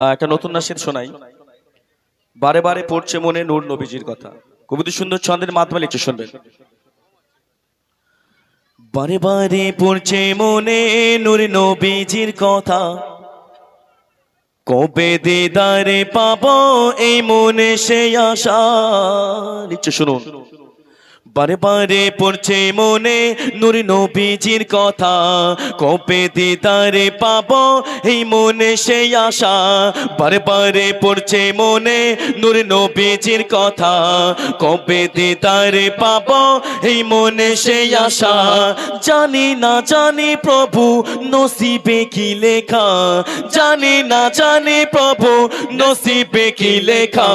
একটা নতুন নাসির শোনাই। বারে বারে পড়ছে মনে নূর নবীজির কথা। কবিতা সুন্দর ছন্দের মাধ্যমে লিখছে, শুনবেন। বারে বারে পড়ছে মনে নূর নবীজির কথা। কবে দিদারে পাবো এই মনে সে আশা? লিখছে, শুনুন। বারে পড়ছে মনে নূর নবীজির কথা। কবে দিদারে পাবো এই মনে সেই আশা। বারে পড়ছে মনে নূর নবীজির কথা। কবে দিদারে পাবো এই মনে সেই আশা। জানি না, জানি প্রভু নসিবে কি লেখা। জানি না, জানি প্রভু নসিবে কি লেখা।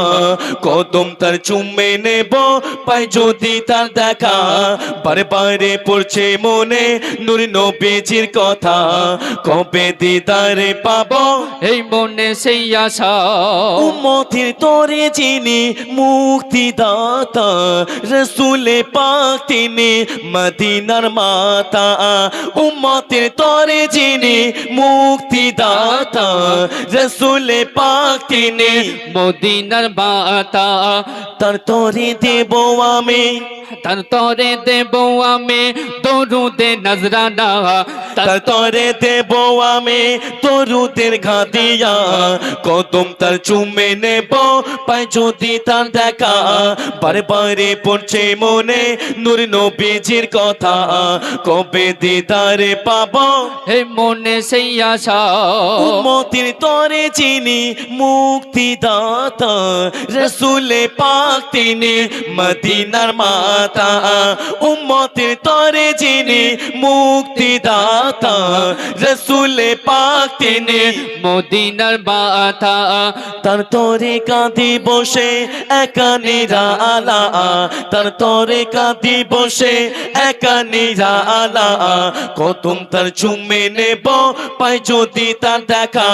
কদম তার চুমে নেব, পাই যদি তার দেখা। বারে বারে পড়ছে মনে নূর নবীজির কথা। কবে দিদারে পাবো এই মনে সেই আশা। উম্মতির তোরে যিনি মুক্তিদাতা, রসুলে পাক তিনি মদিনার মাতা। উম্মতির তোরে যিনি মুক্তিদাতা, রসুলে পাক তিনি মদিনার বাতা তার তোরে দেব আমি তার তরে দেব আমি দরুদে নজরানা তার তরে দেব আমি তরুদের ঘাতিয়া কদম তার চুমে নেব পাই যদি তার দেখা বারে বারে পড়ছে মনে নূর নবীজির কথা কবে দিদারে পাবো এই মনে সেই আশা উম্মতির তরে চিনি মুক্তিদাতা রসুলে পাক তিনি মদিনার মাতা উম্মতির তরে যিনি মুক্তিদাতা, রসুলে পাক তিনি মদিনার বাতা তার তরে কাঁদি বসে একা নিরালা, তার তরে কাঁদি বসে একা নিরালা। কদম তার চুমে নেব পাই যদি তার দেখা।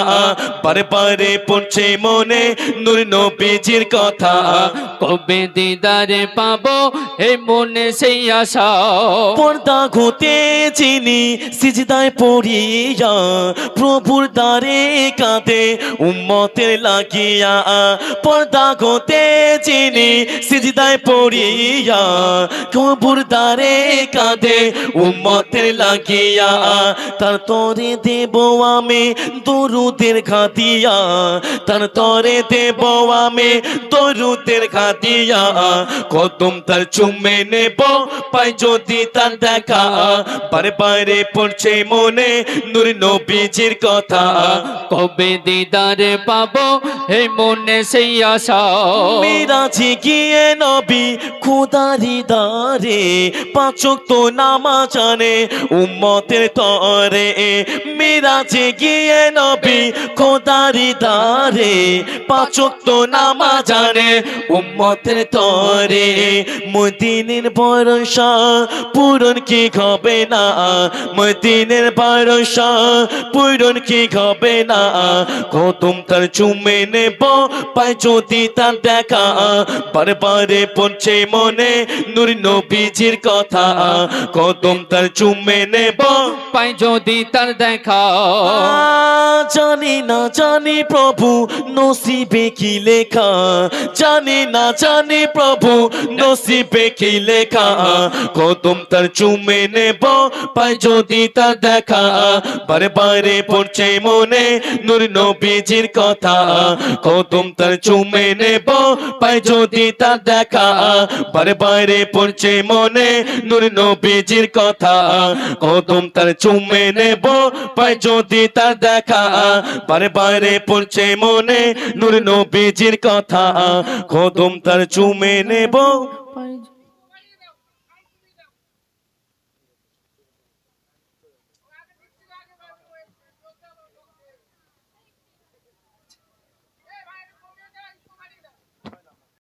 বারে বারে পড়ছে মনে নূর নবীজির কথা। কবে দিদারে পাবো? এই মনে সেই আশা। পর্দা ঘুতে চিনি, সিজদায় পড়িয়া প্রভুর দ্বারে কাঁদে, উম্মতের লাগিয়া। পর্দা ঘুতে চিনি, সিজদায় পড়িয়া প্রভুর দ্বারে কাঁদে, উম্মতের লাগিয়া। তার তরে দেব আমি দরুদের খাতিয়া তার তরে দেব আমি দরুদের খাতিয়া কদম তার চুমে নেব পাই যদি তার দেখা বারে বারে পড়ছে মনে নূর নবীজির কথা কবে দিদারে পাবো এই মনে সেই আশা মিরাজি গিয়ে নবী খুদারি দারে পাচক তো নামা জানে উম্মতের তরে মিরাজি গিয়ে নবী খোদারি দারে পাচক তো নামা জানে উম্মতের তরে, মদিনের ভরসা পূরণ কি হবে না? মদিনের ভরসা পূরণ কি হবে না? কদম তার চুমে নেব পাই যদি তার দেখা। বারে বারে পড়ছে মনে নূর নবীজির কথা। কদম তার চুমে নেব পাই যদি তার দেখা। জানি না, জানি প্রভু, নসিবে কি লেখা। জানি না জানি প্রভু নসিবে কি লেখা? কদম তার চুমে নেব, পাই যদি তার দেখা। বারে বারে পড়ছে মনে নূর নবীজির কথা। কদম তার চুমে নেব, পাই যদি তার দেখা। বারে বারে পড়ছে মনে নূর নবীজির কথা। কদম তার চুমে নেব, পাই যদি তার দেখা। বারে বারে পড়ছে মনে নূর নবীজির কথা। কদম তার চুমে নেব।